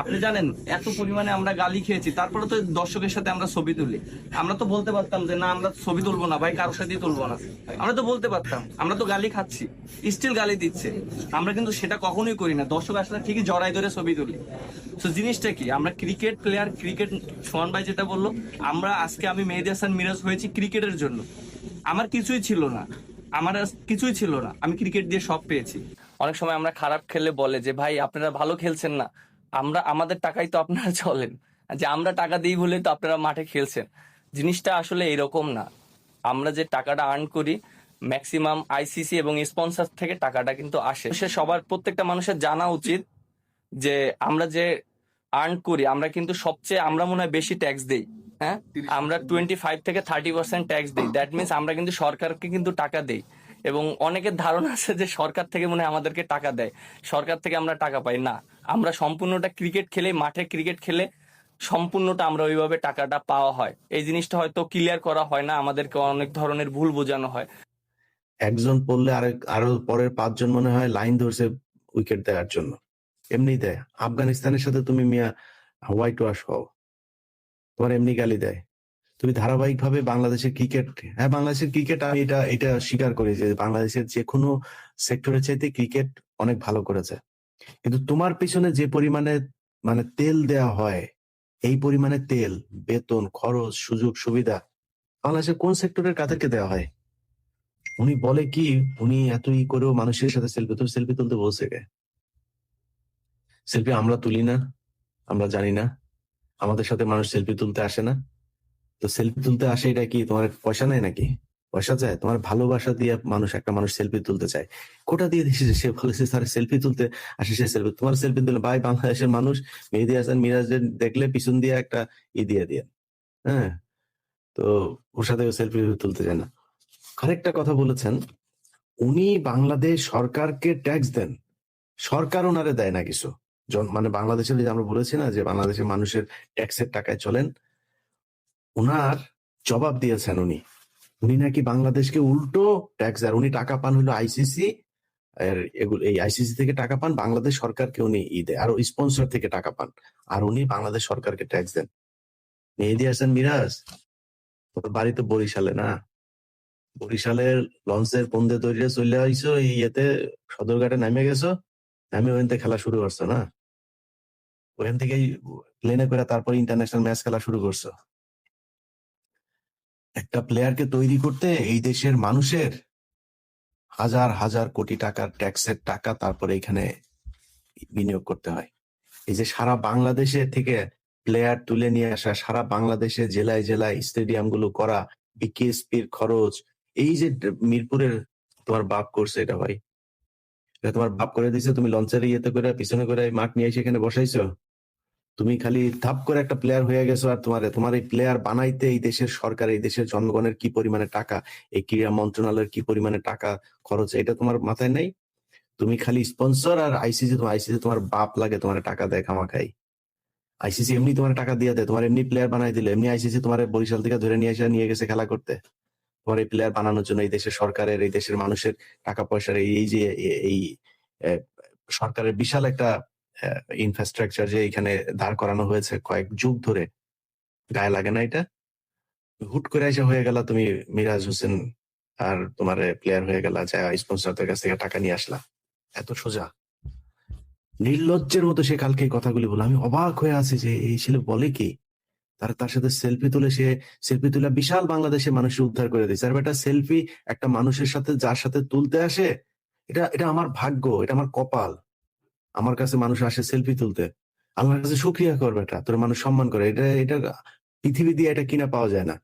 আপনি জানেন, এত পরিমাণে আমরা গালি খেয়েছি, তারপরে তো দর্শকের সাথে আমরা ছবি তুলি। আমরা তো বলতে পারতাম যে, না, আমরা ছবি তুলবো না, ভাই, কারোর সাথেই তুলবো না। আমরা তো বলতে পারতাম, আমরা তো গালি খাচ্ছি স্টিল গালি দিচ্ছে। আমরা কিন্তু সেটা কখনোই করি না, দর্শক আসলে ঠিকই জড়াই ধরে ছবি তুলি। তো জিনিসটা কি? আমরা ক্রিকেট প্লেয়ার ক্রিকেট সোহান ভাই যেটা বলল, আমরা আজকে আমি মেহেদি হাসান মিরাজ হয়েছি ক্রিকেটের জন্য। আমার কিছুই ছিল না, আমার কিছুই ছিল না, আমি ক্রিকেট দিয়ে সব পেয়েছি। অনেক সময় আমরা খারাপ খেললে বলে যে, ভাই, আপনারা ভালো খেলছেন না। আমরা আমাদের টাকাই তো আপনারা চলেন। যে আমরা টাকা দিই বলে তো আপনারা মাঠে খেলছেন। জিনিসটা আসলে এরকম না। আমরা যে টাকাটা আর্ন করি ম্যাক্সিমাম আইসিসি এবং স্পন্সর থেকে টাকাটা কিন্তু আসে। সে সবার প্রত্যেকটা মানুষের জানা উচিত যে আমরা যে আর্ন করি আমরা কিন্তু সবচেয়ে আমরা মনে হয় বেশি ট্যাক্স দেই। হ্যাঁ? আমরা টোয়েন্টি ফাইভ থেকে থার্টি পার্সেন্ট ট্যাক্স দিই। দ্যাট মিনস আমরা কিন্তু সরকারকে কিন্তু টাকা দেই। এবং অনেকের ধারণা আছে যে সরকার থেকে মনে হয় আমাদেরকে টাকা দেয়। সরকার থেকে আমরা টাকা পাই। না। আমরা সম্পূর্ণটা ক্রিকেট খেলে, মাঠে ক্রিকেট খেলে সম্পূর্ণটা আমরা ওইভাবে টাকাটা পাওয়া হয়। এই জিনিসটা হয়তো ক্লিয়ার করা হয় না, আমাদেরকে অনেক ধরনের ভুল বোঝানো হয়। একজন পড়লে আরেক, আরও পরের পাঁচজন মনে হয় লাইন ধরছে উইকেট দেওয়ার জন্য। এমনি দেয়। আফগানিস্তানের সাথে তুমি মিয়া হোয়াইট ওয়াশ হও। তোমার এমনি গালি দেয়। তুমি ধারাবাহিক ভাবে বাংলাদেশের ক্রিকেট হ্যাঁ বাংলাদেশের ক্রিকেট আমি এটা এটা স্বীকার করি যে বাংলাদেশের যে কোনো সেক্টরের চাইতে ক্রিকেট অনেক ভালো করেছে। কিন্তু তোমার পিছনে যে পরিমাণে মানে তেল দেয়া হয়, এই পরিমাণে তেল, বেতন, খরচ, সুযোগ, সুবিধা বাংলাদেশের কোন সেক্টরের কাদেরকে দেওয়া হয়? উনি বলে কি, উনি এত ই করেও মানুষের সাথে সেলফি তো সেলফি তুলতে বলছে কে? সেলফি আমরা তুলি না, আমরা জানি না। আমাদের সাথে মানুষ সেলফি তুলতে আসে না। তো সেলফি তুলতে আসে এটা কি, তোমার পয়সা নেয় নাকি? পয়সা চায় তোমার ভালোবাসা দিয়ে মানুষ একটা মানুষ সেলফি তুলতে চায়। কোটা দিয়ে দিয়েছে সে বলেছে স্যার সেলফি তুলতে আসে, সে সেলফি তোমার সেলফি তুলে ভাই বাংলাদেশের মানুষ, মেহেদি হাসান মিরাজের দেখলে পিছন দিয়ে একটা ই দিয়ে দিয়ে। হ্যাঁ? তো ওর সাথে সেলফি তুলতে চায় না। আরেকটা কথা বলেছেন, উনি বাংলাদেশ সরকারকে ট্যাক্স দেন। সরকার ওনারে দেয় না কিছু। মানে বাংলাদেশের যে আমরা বলেছি না যে বাংলাদেশের মানুষের ট্যাক্সের টাকায় চলেন ওনার জবাব দিয়েছেন উনি। উনি নাকি বাংলাদেশকে উল্টো ট্যাক্স দেন। উনি টাকা পান হলো আইসিসি এর এগুলো, এই আইসিসি থেকে টাকা পান, বাংলাদেশ সরকারকে উনি ই দেয়, আর স্পন্সর থেকে টাকা পান। আর উনি বাংলাদেশ সরকারকে ট্যাক্স দেন। মেহেদি হাসান মিরাজ, তোর বাড়ি তো বরিশালে না? বরিশালের লঞ্চের পন্দে তৈরি চলে ইয়েতে সদরঘাটে নামে গেছো? নামে ওখান থেকে খেলা শুরু করছ না? ওখান থেকেই প্লেনে করে তারপর ইন্টারন্যাশনাল ম্যাচ খেলা শুরু করছ। একটা প্লেয়ারকে তৈরি করতে এই দেশের মানুষের হাজার হাজার কোটি টাকার ট্যাক্সের টাকা তারপরে এখানে বিনিয়োগ করতে হয়। এই যে সারা বাংলাদেশে থেকে প্লেয়ার তুলে নিয়ে আসা, সারা বাংলাদেশে জেলায় জেলায় স্টেডিয়ামগুলো করা বিকেএসপির খরচ, এই যে মিরপুরের তোমার বাপ করছে এটা ভাই। তোমার বাপ করে দিছে, তুমি লঞ্চের ইয়েতে করে, পিছনে করে মাঠ নিয়ে এসে এখানে বসাইছো? তুমি খালি থাপ করে একটা প্লেয়ার হয়ে গেছো আর তোমার তোমার এই প্লেয়ার বানাইতে এই দেশের সরকার, এই দেশের জনগণের কি পরিমাণে টাকা, এই ক্রীড়া মন্ত্রণালয়ের কি পরিমাণে টাকা খরচ, এটা তোমার মাথায় নাই? তুমি খালি স্পন্সর আর আইসিসি তোমার আইসিসি তোমার বাপ লাগে তোমার টাকা দেয় খামাখাই। আইসিসি এমনি তোমার টাকা দিয়ে দেয়, তোমার এমনি প্লেয়ার বানাই দিলে, এমনি আইসিসি তোমার বরিশাল থেকে ধরে নিয়ে এসে নিয়ে গেছে খেলা করতে। তোমার এই প্লেয়ার বানানোর জন্য এই দেশের সরকারের, এই দেশের মানুষের টাকা পয়সার এই যে, এই সরকারের বিশাল একটা ইনফ্রাস্ট্রাকচার যে এখানে দাঁড় করানো হয়েছে কয়েক যুগ ধরে, গায়ে লাগে না এটা। হুট করে এসে হয়ে গেল তুমি মিরাজ হোসেন আর তোমার প্লেয়ার হয়ে গেল, যা স্পন্সরদের কাছ থেকে টাকা নিয়ে আসলা। এত সোজা। নির্লজ্জের মতো সে কালকে এই কথাগুলি বলে আমি অবাক হয়ে আছি যে এই ছেলে বলে কি? তার তার সাথে সেলফি তুলে সে সেলফি তুলে বিশাল বাংলাদেশে মানুষের উদ্ধার করে দিয়েছে। আর একটা সেলফি একটা মানুষের সাথে, যার সাথে তুলতে আসে, এটা এটা আমার ভাগ্য, এটা আমার কপাল। আমার কাছে মানুষ আসে সেলফি তুলতে। আল্লাহর কাছে সুক্রিয়া করবে এটা তোর মানুষ সম্মান করে। এটা এটা পৃথিবী দিয়ে এটা কিনা পাওয়া যায় না।